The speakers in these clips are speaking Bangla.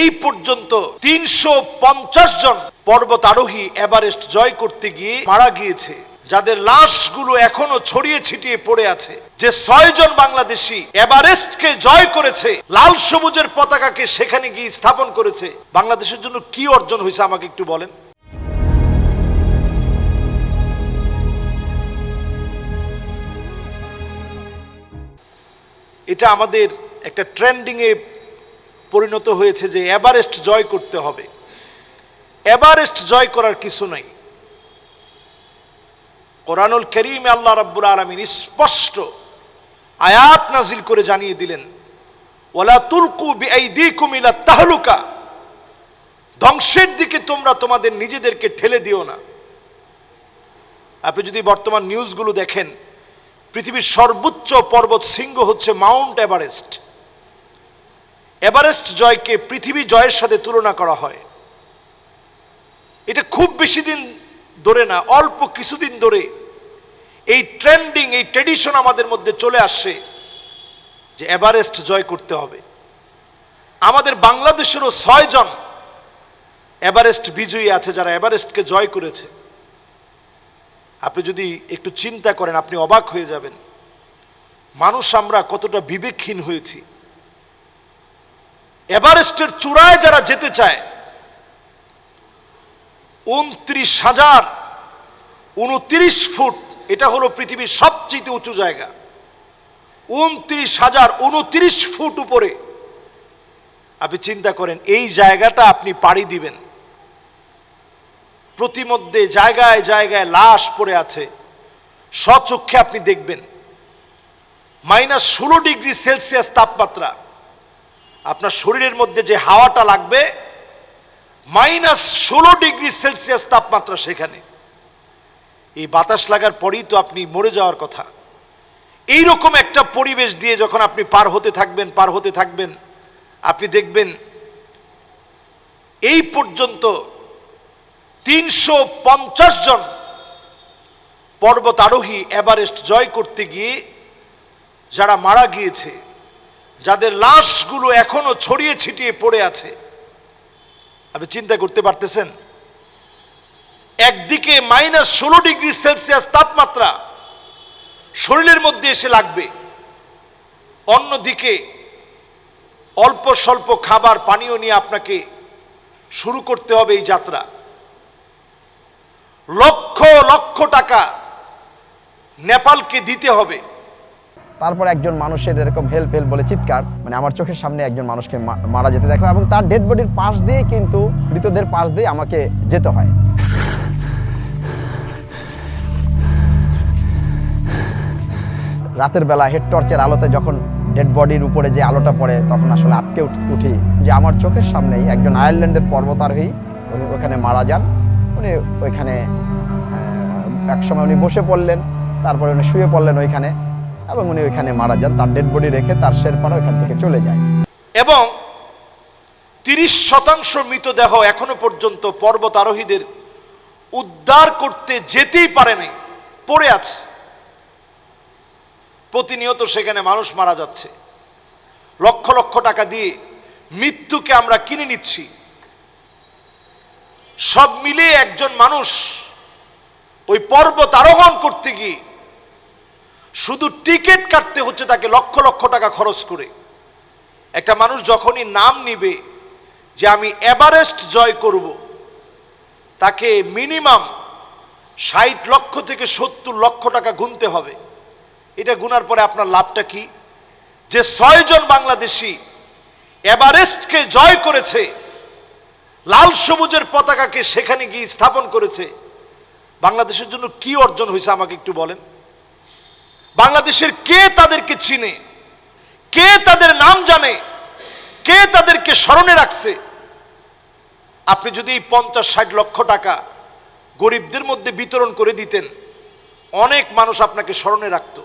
এই পর্যন্ত তিনশো পঞ্চাশ জন পর্বত আরোহী এভারেস্ট জয় করতে গিয়ে মারা গিয়েছে, যাদের লাশগুলো এখনও ছড়িয়ে ছিটিয়ে পড়ে আছে। যে ছয়জন বাংলাদেশি এভারেস্টকে জয় করেছে, লাল সবুজের পতাকাকে সেখানে গিয়ে স্থাপন করেছে। বাংলাদেশের জন্য কি অর্জন হয়েছে আমাকে একটু বলেন। এটা আমাদের একটা ট্রেন্ডিংয়ে পরিণত হয়েছে যে এভারেস্ট জয় করতে হবে। এভারেস্ট জয় করার কিছু নাই। কোরআনুল করিম আল্লাহ রাব্বুল আলমিন স্পষ্ট আয়াত নাজিল করে জানিয়ে দিলেন ওলা তুলকু ইলা তাহলুকা। ধ্বংসের দিকে তোমরা তোমাদের নিজেদেরকে ঠেলে দিও না। আপনি যদি বর্তমান নিউজগুলো দেখেন, পৃথিবীর সর্বোচ্চ পর্বত শৃঙ্গ হচ্ছে মাউন্ট এভারেস্ট। এভারেস্ট জয়কে পৃথিবী জয়ের সাথে তুলনা করা হয়। এটা খুব বেশি দিন ধরে না, অল্প কিছুদিন ধরে এই ট্রেন্ডিং, এই ট্রেডিশন আমাদের মধ্যে চলে আসছে যে এভারেস্ট জয় করতে হবে। আমাদের বাংলাদেশেরও ছয়জন এভারেস্ট বিজয়ী আছে যারা এভারেস্টকে জয় করেছে। আপনি যদি একটু চিন্তা করেন, আপনি অবাক হয়ে যাবেন। মানুষ আমরা কতটা বিবেকহীন হয়েছি। এভারেস্টের চূড়ায় যারা যেতে চায়, উনত্রিশ হাজার, উনত্রিশ ফুট, এটা হলো পৃথিবীর সবচেয়ে উঁচু জায়গা। উনত্রিশ হাজার, উনত্রিশ ফুট উপরে। আপনি চিন্তা করেন, এই জায়গাটা আপনি পাড়ি দিবেন। প্রতিমধ্যে জায়গায় জায়গায় লাশ পড়ে আছে। স্বচক্ষে আপনি দেখবেন, মাইনাস ষোলো ডিগ্রি সেলসিয়াস তাপমাত্রা। আপনার শরীরের মধ্যে যে হাওয়াটা লাগবে, মাইনাস ষোলো ডিগ্রি সেলসিয়াস তাপমাত্রা সেখানে। এই বাতাস লাগার পরেই তো আপনি মরে যাওয়ার কথা। এই রকম একটা পরিবেশ দিয়ে যখন আপনি পার হতে থাকবেন, পার হতে থাকবেন, আপনি দেখবেন এই পর্যন্ত তিনশো পঞ্চাশ জন পর্বতারোহী এভারেস্ট জয় করতে গিয়ে যারা মারা গিয়েছে যাদের লাশগুলো এখনও ছড়িয়ে ছিটিয়ে পড়ে আছে। আপনি চিন্তা করতে পারতেছেন? একদিকে মাইনাস ষোলো ডিগ্রি সেলসিয়াস তাপমাত্রা শরীরের মধ্যে এসে লাগবে। অন্যদিকে অল্প স্বল্প খাবার, পানীয় নিয়ে আপনাকে শুরু করতে হবে এই যাত্রা। লক্ষ লক্ষ টাকা নেপালকে দিতে হবে। তারপর একজন মানুষের এরকম হেল্প হেল্প বলে চিৎকার মানে আমার চোখের সামনে একজন মানুষকে মারা যেতে দেখলাম এবং তার ডেড বডির পাশ দিয়ে কিন্তু মৃতদের পাশ দিয়ে আমাকে যেতে হয়। রাতের বেলা হেড টর্চের আলোতে যখন ডেড বডির উপরে যে আলোটা পড়ে, তখন আসলে আটকে উঠি যে আমার চোখের সামনেই একজন আয়ারল্যান্ডের পর্বতারোহী, উনি ওখানে মারা যান। উনি ওইখানে এক সময় উনি বসে পড়লেন, তারপরে উনি শুয়ে পড়লেন ওইখানে। এবং উনি ওইখানে মারা যান, তার ডেড বডি রেখে তার শেরপারা ওইখান থেকে চলে যায়। এবং তিরিশ শতাংশ মৃতদেহ এখনও পর্যন্ত পর্বত আরোহীদের উদ্ধার করতে যেতেই পারে নাই, পড়ে আছে। প্রতিনিয়ত সেখানে মানুষ মারা যাচ্ছে। লক্ষ লক্ষ টাকা দিয়ে মৃত্যুকে আমরা কিনে নিচ্ছি। সব মিলিয়ে একজন মানুষ ওই পর্বত আরোহণ করতে গিয়ে শুধু টিকিট কাটতে হচ্ছে তাকে লক্ষ লক্ষ টাকা খরচ করে। একটা মানুষ যখনই নাম নিবে যে আমি এভারেস্ট জয় করব, তাকে মিনিমাম ষাট লক্ষ থেকে সত্তর লক্ষ টাকা গুনতে হবে। এটা গুনার পরে আপনার লাভটা কি? যে ছয়জন বাংলাদেশি এভারেস্টকে জয় করেছে, লাল সবুজের পতাকাকে সেখানে গিয়ে স্থাপন করেছে। বাংলাদেশের জন্য কি অর্জন হয়েছে আমাকে একটু বলেন। বাংলাদেশের কে তাদেরকে চিনে? কে তাদের নাম জানে? কে তাদেরকে স্মরণে রাখছে? আপনি যদি এই পঞ্চাশ, ষাট লক্ষ টাকা গরিবদের মধ্যে বিতরণ করে দিতেন, অনেক মানুষ আপনাকে স্মরণে রাখত।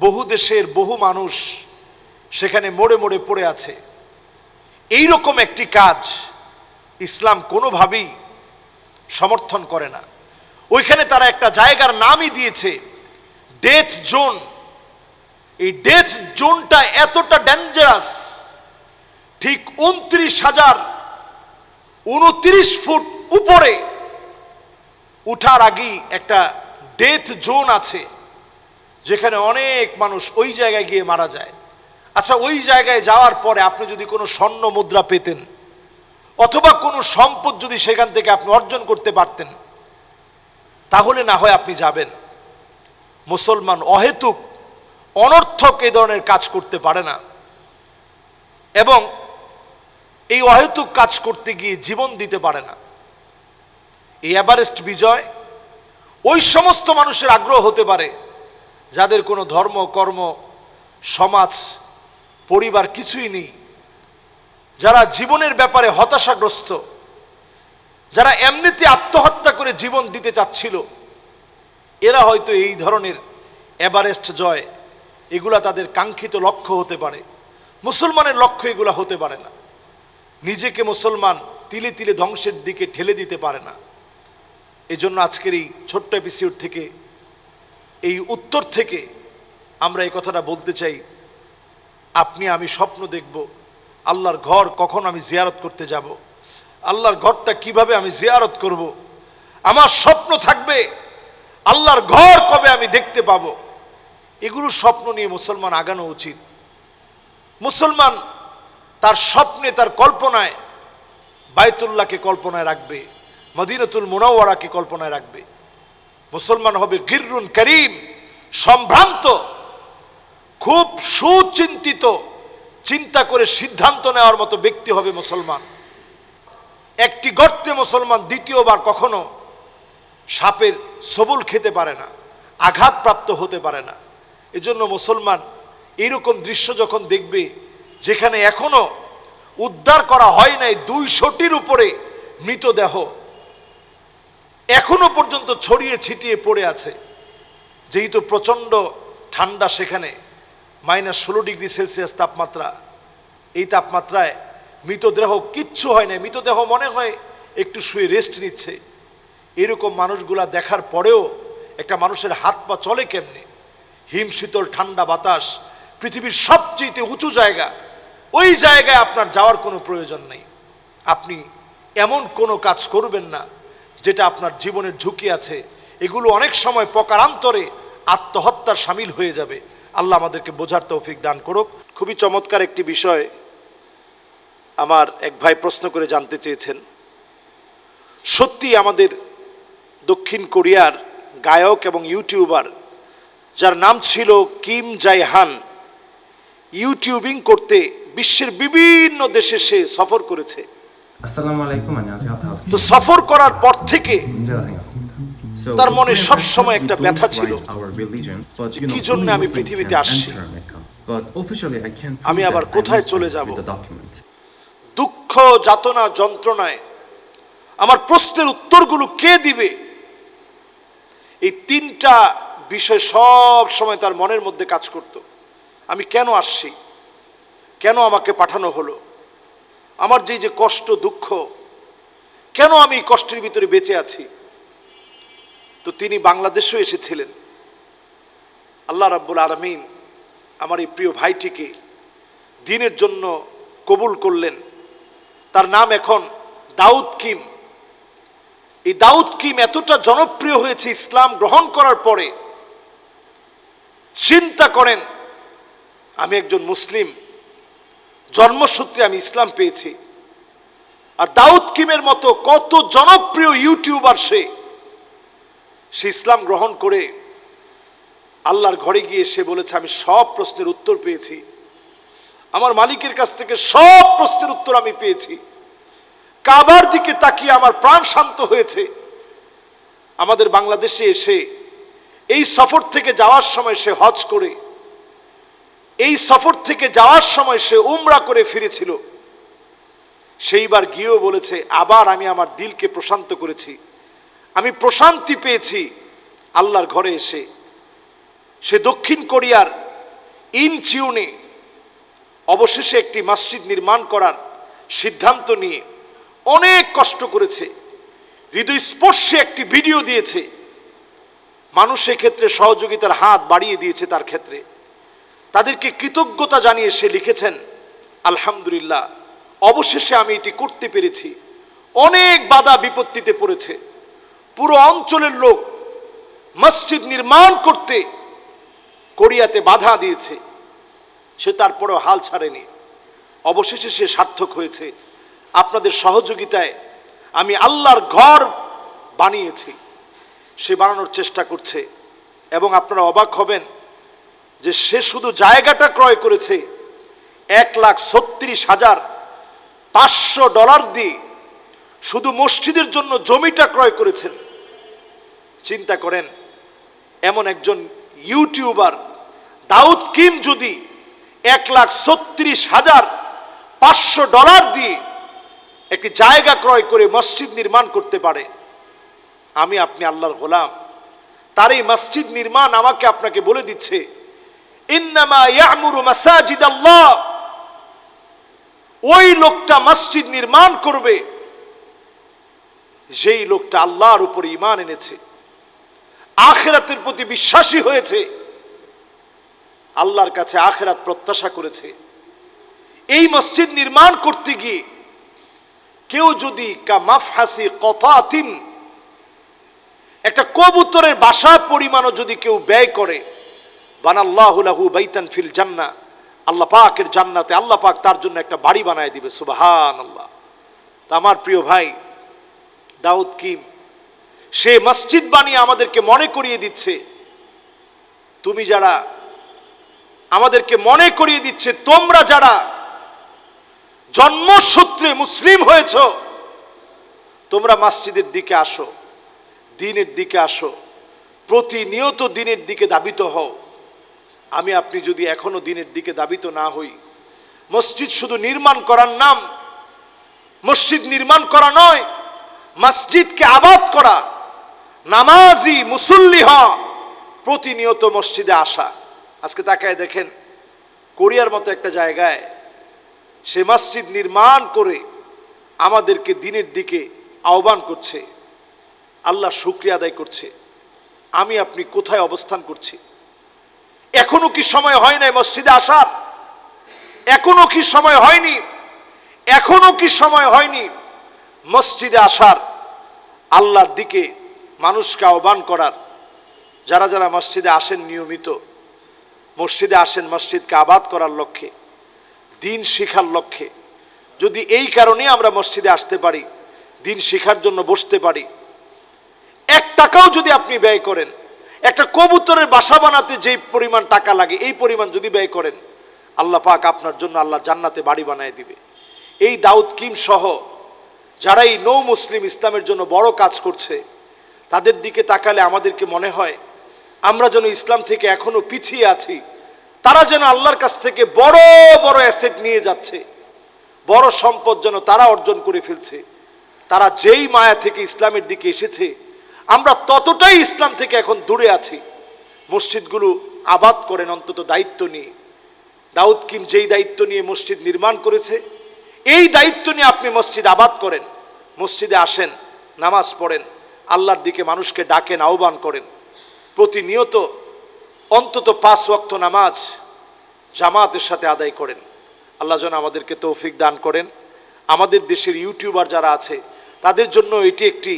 বহু দেশের বহু মানুষ সেখানে মোড়ে মোড়ে পড়ে আছে। এই রকম একটি কাজ ইসলাম কোনোভাবেই সমর্থন করে না। ওইখানে তারা একটা জায়গার নামই দিয়েছে ডেথ জোন এই ডেথ জোনটা এতটা ডেঞ্জারাস ঠিক উনত্রিশ হাজার উনত্রিশ ফুট উপরে উঠার আগেই একটা ডেথ জোন আছে, যেখানে অনেক মানুষ ওই জায়গায় গিয়ে মারা যায়। আচ্ছা ওই জায়গায় যাওয়ার পরে আপনি যদি কোনো স্বর্ণ মুদ্রা পেতেন, অথবা কোনো সম্পদ যদি সেখান থেকে আপনি অর্জন করতে পারতেন তাহলে না হয় আপনি যাবেন। মুসলমান অহেতুক, অনর্থক এই ধরনের কাজ করতে পারে না। এবং এই অহেতুক কাজ করতে গিয়ে জীবন দিতে পারে না। এই এভারেস্ট বিজয় ওই সমস্ত মানুষের আগ্রহ হতে পারে, যাদের কোনো ধর্ম, কর্ম, সমাজ, পরিবার কিছুই নেই। যারা জীবনের ব্যাপারে হতাশাগ্রস্ত যারা এমনিতে আত্মহত্যা করে জীবন দিতে চাচ্ছিল, এরা হয়তো এই ধরনের এভারেস্ট জয়, এগুলা তাদের কাঙ্ক্ষিত লক্ষ্য হতে পারে। মুসলমানের লক্ষ্য এগুলা হতে পারে না। নিজেকে মুসলমান তিলে তিলে ধ্বংসের দিকে ঠেলে দিতে পারে না। এজন্য আজকের এই ছোট্ট এপিসিউড থেকে, এই উত্তর থেকে আমরা এই কথাটা বলতে চাই, আপনি আমি স্বপ্ন দেখব, আল্লাহর ঘর কখন আমি জিয়ারত করতে যাব আল্লাহর ঘরটা কীভাবে আমি জিয়ারত করব? আমার স্বপ্ন থাকবে আল্লাহর ঘর কবে আমি দেখতে পাব? এগুলো স্বপ্ন নিয়ে মুসলমান আগানো উচিত। মুসলমান তার স্বপ্নে, তার কল্পনায় বায়তুল্লাহকে কল্পনায় রাখবে, মদিনাতুল মুনাওয়ারাকে কল্পনায় রাখবে। মুসলমান হবে গিররুন করিম, সম্ভ্রান্ত, খুব সুচিন্তিত, চিন্তা করে সিদ্ধান্ত নেওয়ার মতো ব্যক্তি হবে মুসলমান। একটি গর্তে মুসলমান দ্বিতীয়বার কখনো সাপের সবল খেতে পারে না, আঘাতপ্রাপ্ত হতে পারে না। এজন্য মুসলমান এইরকম দৃশ্য যখন দেখবে, যেখানে এখনও উদ্ধার করা হয় নাই দুইশোটির উপরে মৃতদেহ, এখনও পর্যন্ত ছড়িয়ে ছিটিয়ে পড়ে আছে। যেহেতু প্রচণ্ড ঠান্ডা সেখানে, মাইনাস ষোলো ডিগ্রি সেলসিয়াস তাপমাত্রা, এই তাপমাত্রায় মৃতদেহ কিচ্ছু হয় না মৃতদেহ মনে হয় একটু শুয়ে রেস্ট নিচ্ছে। এরকম মানুষগুলা দেখার পরেও একটা মানুষের হাত পা চলে কেমনে? হিম, শীতল, ঠান্ডা বাতাস, পৃথিবীর সবচেয়ে উঁচু জায়গা। ওই জায়গায় আপনার যাওয়ার কোনো প্রয়োজন নেই। আপনি এমন কোনো কাজ করবেন না যেটা আপনার জীবনের ঝুঁকি আছে। এগুলো অনেক সময় প্রকারান্তরে আত্মহত্যার সামিল হয়ে যাবে। আল্লাহ আমাদেরকে বোঝার তৌফিক দান করুক। খুবই চমৎকার একটি বিষয় আমার এক ভাই প্রশ্ন করে জানতে চেয়েছেন সত্যি আমাদের দক্ষিণ কোরিয়ার গায়ক এবং ইউটিউবার যার নাম ছিল কিম জাইহান ইউটিউবিং করতে বিশ্বের বিভিন্ন দেশে সে সফর করেছে। তো সফর করার পর থেকে তার মনে সব সময় একটা ব্যথা ছিল। কি জন্য আমি পৃথিবীতে আসছি? আমি আবার কোথায় চলে যাব? দুঃখ, যাতনা, যন্ত্রণায় আমার প্রশ্নের উত্তরগুলো কে দিবে? এই তিনটা বিষয় সব সময় তার মনের মধ্যে কাজ করত। আমি কেন আসছি? কেন আমাকে পাঠানো হলো? আমার যে যে কষ্ট, দুঃখ, কেন আমি এই কষ্টের ভিতরে বেঁচে আছি? তো তিনি বাংলাদেশেও এসেছিলেন। আল্লাহ রাব্বুল আলমিন আমার এই প্রিয় ভাইটিকে দিনের জন্য কবুল করলেন। তার নাম এখন দাউদ কিম। এই দাউদ কিম এতটা জনপ্রিয় হয়েছে ইসলাম গ্রহণ করার পরে। চিন্তা করেন, আমি একজন মুসলিম, জন্মসূত্রে আমি ইসলাম পেয়েছি। আর দাউদ কিমের মতো কত জনপ্রিয় ইউটিউবার সে সে ইসলাম গ্রহণ করে আল্লাহর ঘরে গিয়ে সে বলেছে, আমি সব প্রশ্নের উত্তর পেয়েছি। আমার মালিকের কাছ থেকে সব প্রশ্নের উত্তর আমি পেয়েছি। কাবার দিকে তাকিয়ে আমার প্রাণ শান্ত হয়েছে। আমাদের বাংলাদেশে এসে এই সফর থেকে যাওয়ার সময় সে হজ করে, এই সফর থেকে যাওয়ার সময় সে উমরা করে ফিরেছিল। সেইবার গিয়েও বলেছে, আবার আমি আমার দিলকে প্রশান্ত করেছি। আমি প্রশান্তি পেয়েছি আল্লাহর ঘরে এসে। সে দক্ষিণ কোরিয়ার ইনচিউনে অবশেষে একটি মসজিদ নির্মাণ করার সিদ্ধান্ত নিয়ে অনেক কষ্ট করেছে। হৃদয়স্পর্শে একটি ভিডিও দিয়েছে। মানুষ ক্ষেত্রে সহযোগিতার হাত বাড়িয়ে দিয়েছে তার ক্ষেত্রে। তাদেরকে কৃতজ্ঞতা জানিয়ে সে লিখেছেন, আলহামদুলিল্লাহ, অবশেষে আমি এটি করতে পেরেছি। অনেক বাধা বিপত্তিতে পড়েছে। পুরো অঞ্চলের লোক মসজিদ নির্মাণ করতে কোরিয়াতে বাধা দিয়েছে। সে তারপরেও হাল ছাড়েনি। অবশেষে সে সার্থক হয়েছে। আপনাদের সহযোগিতায় আমি আল্লাহর ঘর বানিয়েছি। সে বানানোর চেষ্টা করছে এবং আপনারা অবাক হবেন যে সে শুধু জায়গাটা ক্রয় করেছে এক লাখ ছত্রিশ হাজার পাঁচশো ডলার দিয়ে। শুধু মসজিদের জন্য জমিটা ক্রয় করেছেন। চিন্তা করেন, এমন একজন ইউটিউবার, দাউদ কিম যদি এক লাখ ছত্রিশ হাজার পাঁচশো ডলার দিয়ে একটি জায়গা ক্রয় করে মসজিদ নির্মাণ করতে পারে। আমি আপনি আল্লাহর গোলাম। তার এই মসজিদ নির্মাণ আমাকে আপনাকে বলে দিচ্ছে ওই লোকটা মসজিদ নির্মাণ করবে, যেই লোকটা আল্লাহর উপর ইমান এনেছে, আখেরাতের প্রতি বিশ্বাসী হয়েছে। আল্লাহর কাছে আখেরাত প্রত্যাশা করেছে। এই মসজিদ নির্মাণ করতে গিয়ে কেউ যদি কা মাফহাসি কথাতিন একটা কবুতরের বাসার পরিমাণও যদি কেউ ব্যয় করে বানাল্লাহুলাহু বাইতান ফিল জান্না আল্লাহ পাকের জান্নাতে আল্লাহ পাক তার জন্য একটা বাড়ি বানায় দিবে সুবাহান আল্লাহ তা আমার প্রিয় ভাই, দাউদ কিম, সে মসজিদ বানিয়ে আমাদেরকে মনে করিয়ে দিচ্ছে, তুমি যারা আমাদেরকে মনে করিয়ে দিচ্ছে, তোমরা যারা জন্মসূত্রে মুসলিম হয়েছ, তোমরা মসজিদের দিকে আসো, দিনের দিকে আসো, প্রতিনিয়ত দিনের দিকে দাবিত হও। আমি, আপনি যদি এখনও দিনের দিকে দাবিত না হই, মসজিদ শুধু নির্মাণ করার নাম, মসজিদ নির্মাণ করা নয়, মসজিদকে আবাদ করা, নামাজি মুসল্লি হওয়া, প্রতিনিয়ত মসজিদে আসা। আজকে তাকায় দেখেন, কোরিয়ার মতো একটা জায়গায় সে মসজিদ নির্মাণ করে আমাদেরকে দিনের দিকে আহ্বান করছে, আল্লাহ শুক্রিয়া আদায় করছে, আমি আপনি কোথায় অবস্থান করছি? এখনও কি সময় হয় নাই মসজিদে আসার? এখনও কি সময় হয়নি? এখনও কি সময় হয়নি মসজিদে আসার? আল্লাহর দিকে মানুষকে আহ্বান করার। যারা যারা মসজিদে আসেন নিয়মিত মসজিদে আসেন, মসজিদকে আবাদ করার লক্ষ্যে, দিন শিখার লক্ষ্যে। যদি এই কারণে আমরা মসজিদে আসতে পারি, দিন শিখার জন্য বসতে পারি, এক টাকাও যদি আপনি ব্যয় করেন, একটা কবুতরের বাসা বানাতে যেই পরিমাণ টাকা লাগে, এই পরিমাণ যদি ব্যয় করেন, আল্লাহ পাক আপনার জন্য আল্লাহ জান্নাতে বাড়ি বানায় দিবে। এই দাউদ কিম সহ যারা এই নৌ মুসলিম ইসলামের জন্য বড় কাজ করছে, তাদের দিকে তাকালে আমাদেরকে মনে হয়, আমরা যেন ইসলাম থেকে এখনও পিছিয়ে আছি। তারা যেন আল্লাহর কাছ থেকে বড় বড় অ্যাসেট নিয়ে যাচ্ছে। বড় সম্পদ যেন তারা অর্জন করে ফেলছে। তারা যেই মায়া থেকে ইসলামের দিকে এসেছে, আমরা ততটাই ইসলাম থেকে এখন দূরে আছি। মসজিদগুলো আবাদ করেন অন্তত দায়িত্ব নিয়ে। দাউদ কিম যেই দায়িত্ব নিয়ে মসজিদ নির্মাণ করেছে, এই দায়িত্ব নিয়ে আপনি মসজিদ আবাদ করেন। মসজিদে আসেন, নামাজ পড়েন, আল্লাহর দিকে মানুষকে ডাকেন, আহ্বান করেন। প্রতিনিয়ত অন্তত পাঁচ ওয়াক্ত নামাজ জামাতের সাথে আদায় করেন। আল্লাহ যেন আমাদেরকে তৌফিক দান করেন। আমাদের দেশের ইউটিউবার যারা আছে, তাদের জন্য এটি একটি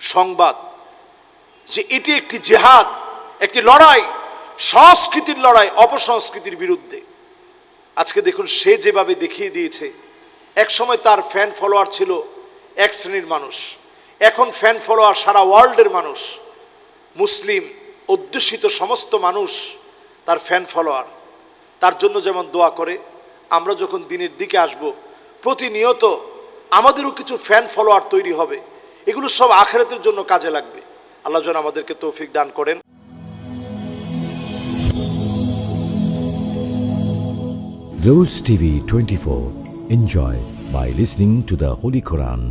সংবাদ যে এটি একটি জেহাদ, একটি লড়াই, সংস্কৃতির লড়াই, অপসংস্কৃতির বিরুদ্ধে। আজকে দেখুন, সে যেভাবে দেখিয়ে দিয়েছে এক সময় তার ফ্যান ফলোয়ার ছিল এক শ্রেণির মানুষ, এখন ফ্যান ফলোয়ার সারা ওয়ার্ল্ডের মানুষ, মুসলিম। অধ্যুষিত সমস্ত মানুষ তার ফ্যান ফলোয়ার তার জন্য যেমন দোয়া করে, আমরা যখন দিনের দিকে আসব, প্রতিনিয়ত আমাদেরও কিছু ফ্যান ফলোয়ার তৈরি হবে এগুলো সব আখেরাতের জন্য কাজে লাগবে আল্লাহ যেন আমাদেরকে তৌফিক দান করেন Rose TV 24. Enjoy by listening to the Holy Quran.